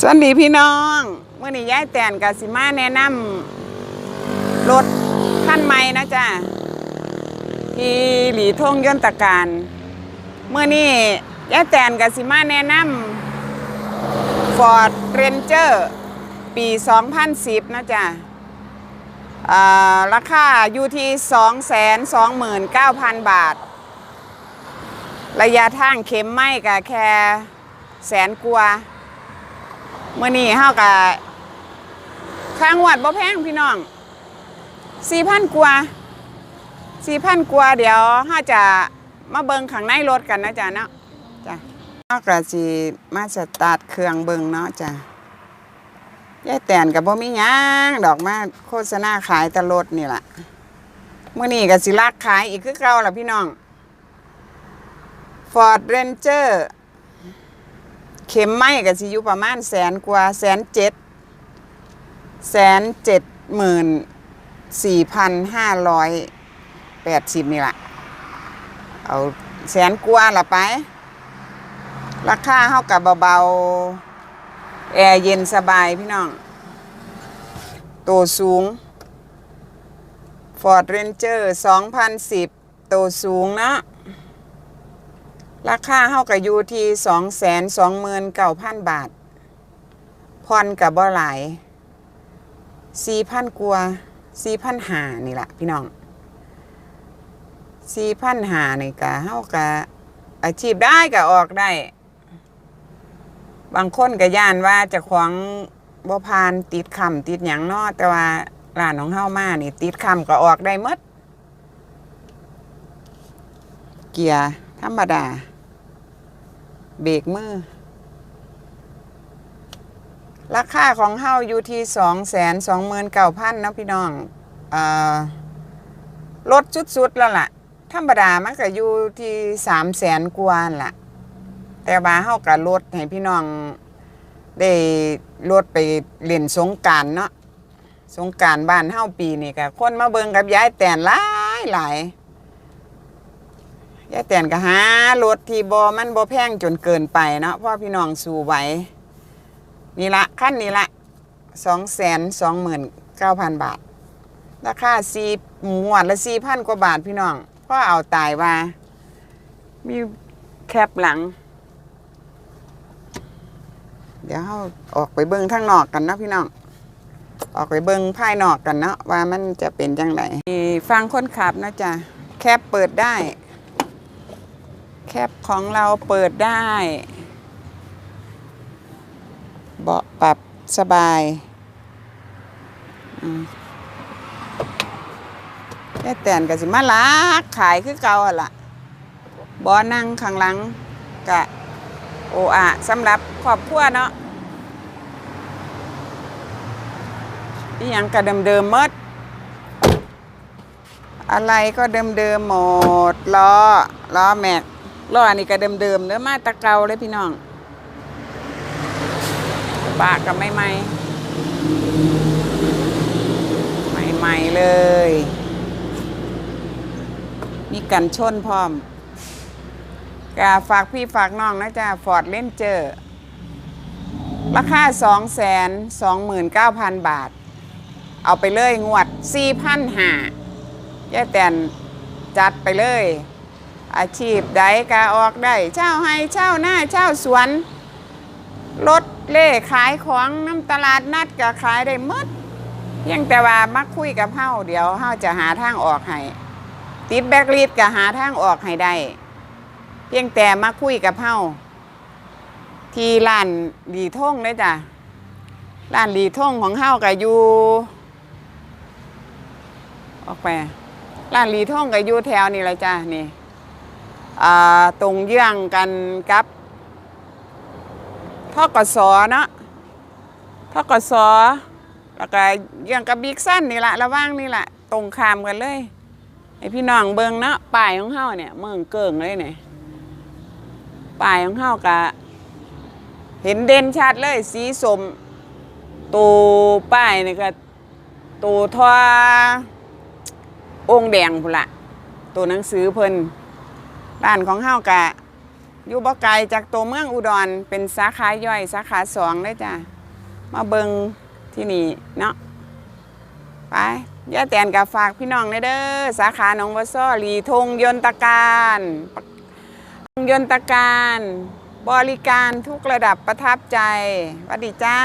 สวัสดีพี่น้องเมื่อนี้ย้ายแตนกับสิมาแนะนำรถขั้นใหม่นะจ๊ะที่หลีทงยนตะการเมื่อนี้ย้ายแตนกับสิมาแนะนำ Ford Ranger ปี 2010 นะจ๊ะราคาอยู่ที่ 229,000 บาท ระยะทางเข็มไม่กับแค่แสนกว่า มื่อนี้เฮากับค่างวัดบ่แพงพี่น้องสี่พันกว่าสี่พันกว่าเดี๋ยวเฮาจะมาเบิงข้างในรถกันนะจ๊ะเนาะจ้ะเฮาก็สิมาสตาร์ทเครื่องเบิงเนาะจ้ะยายแตนกับบ่มีหยังดอกมาโฆษณาขายต่รถนี่ล่ะเมื่อนี้ก็สิลักขายอีกคือเก่าล่ะพี่น้อง Ford Ranger เข็มไหมก็สิอยู่ประมาณแสนกว่าแสนเจ็ดแสนเจ็ดหมื่นสี่พันห้าร้อยแปดสิบนี่แหละเอาแสนกว่าละไป ราคาเท่ากับเบาๆ แอร์เย็นสบายพี่น้อง ตัวสูง Ford Ranger 2010 ตัวสูงนะ ราคาเฮากับอยู่ที่สองแสนสองหมื่นเก้าพันบาทผ่อนกับบ่หลายสี่พันกว่าสี่พันหานี่แหละพี่น้องสี่พันหานี่กะเฮากะอาชีพได้ก็ออกได้ บางคนก็ย่านว่าจะของบ่พานติดคำติดหยังนาะแต่ว่าร้านของเฮามานี่ ติดคำก็ออกได้มดเกียร์ ธรรมดา เบรกมือ ราคาของเฮาอยู่ที่สองแสนสองหมื่นเก้าพันนะพี่น้องอ่ารถสุดๆแล้วล่ะ ธรรมดามันก็อยู่ที่สามแสนกว่าล่ะ แต่ว่าเฮากับรถให้พี่น้องได้รถไปเล่นสงการเนาะสงการบ้านเฮาปีนี้ก็คนมาเบิงกับย้ายแตนหลายหลาย ยายแตนก็หารถที่บอมันบอแพงจนเกินไปเนาะพราะพี่น้องสู่ไหวนี่ละขั้นนี้ละสองแสนสองหมื่นเก้าพันบาท ราคาสี่หมวดละสี่พันกว่าบาทพี่น้องพ่อเอาตายว่า มีแคปหลัง เดี๋ยวเราออกไปเบิ้งทางนอกกันเนาะพี่น้อง ออกไปเบิ้งภายนอกกันเนาะว่ามันจะเป็นจังไงฟังคนขับนะจ๊ะแคปเปิดได้ แคปของเราเปิดได้ เบาะปรับสบายแค่แต่นก็สิมาลักขายคือเก่าอะล่ะบอนั่งข้างหลังกะโออะสำหรับครอบครัวเนาะอีหยังกะเดิมๆหมมด อะไรก็เดิมๆหมดล้อล้อแม็ก ล้อนี่ก็เดิมๆเนื้อมาตะเกาเลยพี่น้องปากกับไม่ไม่ไม่ไม่ๆเลย มีกันชนพร้อมกาฝากพี่ฝากน้องนะจ๊ะฟอร์ดเลนเจอร์ราคา2 2 9 0 0 0 บาท เอาไปเลยงวด 4,500ย่แตนจัดไปเลย อาชีพใดกาออกได้เช่าให้เช่าหน้าเช่าสวนรถเล่ขายของน้ำตลาดนัดก็ขายได้มดเพียงแต่ว่ามาคุยกับเฮาเดี๋ยวเฮาจะหาทางออกให้ติดแบกลีดก็หาทางออกให้ได้เพียงแต่มาคุยกับเฮาที่ร้านลีท่งเลยจ้ะร้านลีท่งของเฮาก็อยู่ออกไปร้านลีท่งก็อยู่แถวนี่เลยจ้ะนี่ ตรงเยื่องกันกับทกสเนาะทกสแล้วก็เยื่องกับบิ๊กสั้นนี่แหละระว่างนี่แหละตรงข้ามกันเลยไอพี่น้องเบิงเนาะป้ายของเฮาเนี่ยเมืองเกิงเลยเนี่ยป้ายของเฮากะเห็นเด่นชัดเลย สีสมตัวป้ายนี่ก็ตัวทอองแดงพุ่นละตัวหนังสือเพิ่น ร้านของเฮากะอยู่บ่ไกลจากตัวเมืองอุดรเป็นสาขาย่อยสาขาสองเลยจ้ะมาเบิงที่นี่เนาะไปย่าแตนกับฝากพี่น้องเด้อเด้อสาขาหนองบัวซ้อหลีทงยนตการยนตการ บริการทุกระดับประทับใจวัสดีจ้า